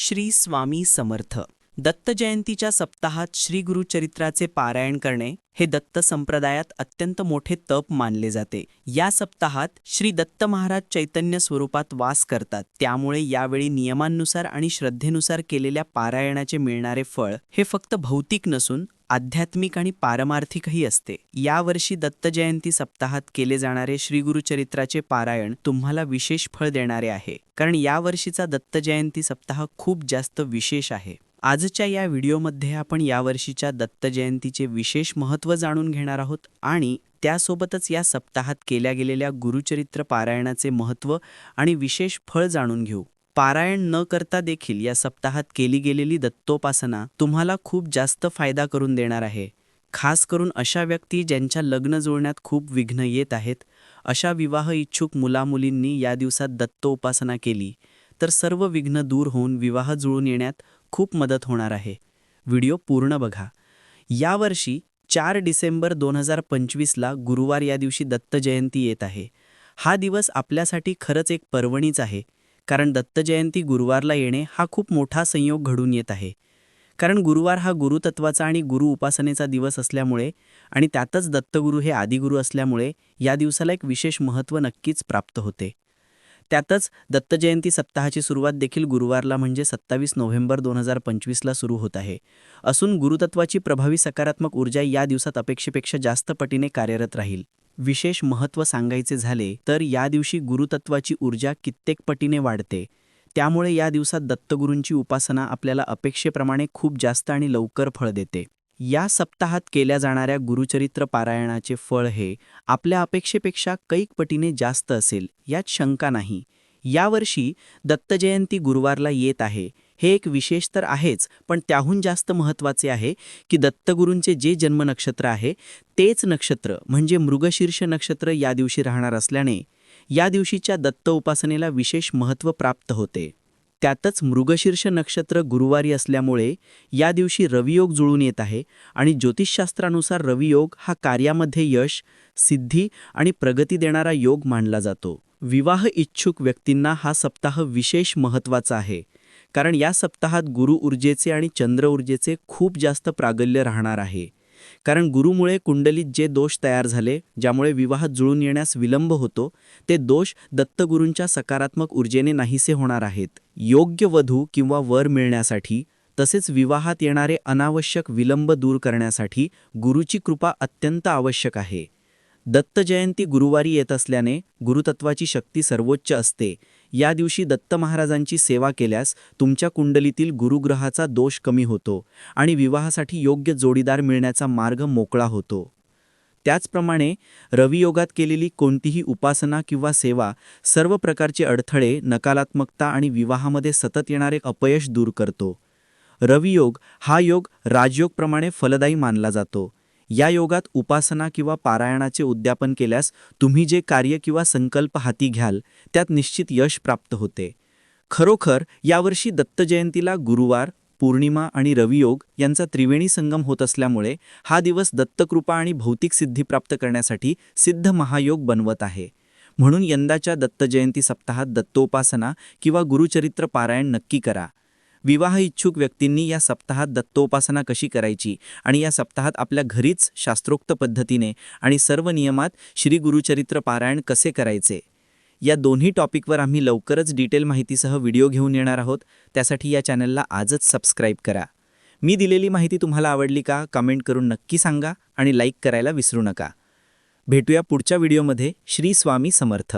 श्री स्वामी समर्थ. दत्त जयंतीच्या सप्ताहात श्री गुरुचरित्राचे पारायण करणे हे दत्त संप्रदायात अत्यंत मोठे तप मानले जाते. या सप्ताहात श्री दत्त महाराज चैतन्य स्वरूपात वास करतात. त्यामुळे यावेळी नियमांनुसार आणि श्रद्धेनुसार केलेल्या पारायणाचे मिळणारे फळ हे फक्त भौतिक नसून आध्यात्मिक आणि पारमार्थिकही असते. यावर्षी दत्त जयंती सप्ताहात केले जाणारे श्री गुरुचरित्राचे पारायण तुम्हाला विशेष फळ देणारे आहे. कारण यावर्षीचा दत्त जयंती सप्ताह खूप जास्त विशेष आहे. आजच्या या व्हिडिओमध्ये आपण यावर्षीच्या दत्त जयंतीचे विशेष महत्त्व जाणून घेणार आहोत आणि त्यासोबतच या सप्ताहात केल्या गेलेल्या गुरुचरित्र पारायणाचे महत्त्व आणि विशेष फळ जाणून घेऊ. पारायण न करता देखील या सप्ताहात केली गेलेली दत्तोपासना तुम्हाला खूप जास्त फायदा करून देणार आहे. खास करून अशा व्यक्ती ज्यांच्या लग्न जुळण्यात खूप विघ्न येत आहेत. अशा विवाह इच्छुक मुलामुलींनी या दिवसात दत्तोपासना केली. तर सर्व विघ्न दूर होऊन विवाह जुळून येण्यात खूप मदत होणार आहे. व्हिडिओ पूर्ण बघा. यावर्षी चार डिसेंबर दोन हजार पंचवीसला गुरुवार या दिवशी दत्त जयंती येत आहे. हा दिवस आपल्यासाठी खरंच एक पर्वणीच आहे. कारण दत्तजयंती गुरुवारला येणे हा खूप मोठा संयोग घडून येत आहे. कारण गुरुवार हा गुरुतत्वाचा आणि गुरु उपासनेचा दिवस असल्यामुळे आणि त्यातच दत्तगुरू हे आदिगुरू असल्यामुळे या दिवसाला एक विशेष महत्त्व नक्कीच प्राप्त होते. त्यातच दत्तजयंती सप्ताहाची सुरुवात देखील गुरुवारला म्हणजे सत्तावीस नोव्हेंबर दोन हजार पंचवीसला सुरू होत आहे. असून गुरुतत्वाची प्रभावी सकारात्मक ऊर्जा या दिवसात अपेक्षेपेक्षा जास्त पटीने कार्यरत राहील. विशेष महत्त्व सांगायचे झाले तर या दिवशी गुरुतत्वाची ऊर्जा कित्येक पटीने वाढते. त्यामुळे या दिवसात दत्तगुरूंची उपासना आपल्याला अपेक्षेप्रमाणे खूप जास्त आणि लवकर फळ देते. या सप्ताहात केल्या जाणाऱ्या गुरुचरित्र पारायणाचे फळ हे आपल्या अपेक्षेपेक्षा कैक पटीने जास्त असेल यात शंका नाही. यावर्षी दत्तजयंती गुरुवारला येत आहे. हे एक विशेष तर आहेच पण त्याहून जास्त महत्त्वाचे आहे की दत्तगुरूंचे जे जन्म नक्षत्र आहे तेच नक्षत्र म्हणजे मृगशीर्ष नक्षत्र या दिवशी राहणार असल्याने या दिवशीच्या दत्त उपासनेला विशेष महत्त्व प्राप्त होते. त्यातच मृगशीर्ष नक्षत्र गुरुवारी असल्यामुळे या दिवशी रवियोग जुळून येत आहे आणि ज्योतिषशास्त्रानुसार रवियोग हा कार्यामध्ये यश सिद्धी आणि प्रगती देणारा योग मानला जातो. विवाह इच्छुक व्यक्तींना हा सप्ताह विशेष महत्त्वाचा आहे. कारण या सप्ताहात गुरु ऊर्जेचे आणि चंद्र ऊर्जेचे खूप जास्त प्रागल्य राहणार आहे. कारण गुरुमुळे कुंडलीत जे दोष तयार झाले ज्यामुळे विवाहात जुळून येण्यास विलंब होतो ते दोष दत्तगुरूंच्या सकारात्मक ऊर्जेने नाहीसे होणार आहेत. योग्य वधू किंवा वर मिळण्यासाठी तसेच विवाहात येणारे अनावश्यक विलंब दूर करण्यासाठी गुरुची कृपा अत्यंत आवश्यक आहे. दत्त जयंती गुरुवारी येत असल्याने गुरुतत्वाची शक्ती सर्वोच्च असते. या दिवशी दत्त महाराजांची सेवा केल्यास तुमच्या कुंडलीतील गुरुग्रहाचा दोष कमी होतो आणि विवाहासाठी योग्य जोडीदार मिळण्याचा मार्ग मोकळा होतो. त्याचप्रमाणे रवियोगात केलेली कोणतीही उपासना किंवा सेवा सर्व प्रकारचे अडथळे नकारात्मकता आणि विवाहामध्ये सतत येणारे अपयश दूर करतो. रवियोग हा योग राजयोगप्रमाणे फलदायी मानला जातो. या योगात उपासना किंवा पारायणाचे उद्यापन केल्यास तुम्ही जे कार्य किंवा संकल्प हाती घ्याल त्यात निश्चित यश प्राप्त होते. खरोखर यावर्षी दत्तजयंतीला गुरुवार पौर्णिमा आणि रवियोग यांचा त्रिवेणी संगम होत असल्यामुळे हा दिवस दत्तकृपा आणि भौतिक सिद्धी प्राप्त करण्यासाठी सिद्ध महायोग बनवत आहे. म्हणून यंदाच्या दत्तजयंती सप्ताहात दत्तोपासना किंवा गुरुचरित्र पारायण नक्की करा. विवाह इच्छुक व्यक्तींनी या सप्ताहात दत्तोपासना कशी करायची आणि या सप्ताहात आपल्या घरीच शास्त्रोक्त पद्धतीने आणि सर्व नियमात श्री गुरुचरित्र पारायण कसे करायचे? या दोन्ही टॉपिकवर आम्ही लवकरच डिटेल माहितीसह व्हिडिओ घेऊन येणार आहोत. त्यासाठी या चॅनलला आजच सबस्क्राईब करा. मी दिलेली माहिती तुम्हाला आवडली का कमेंट करून नक्की सांगा आणि लाईक करायला विसरू नका. भेटूया पुढच्या व्हिडिओमध्ये. श्री स्वामी समर्थ.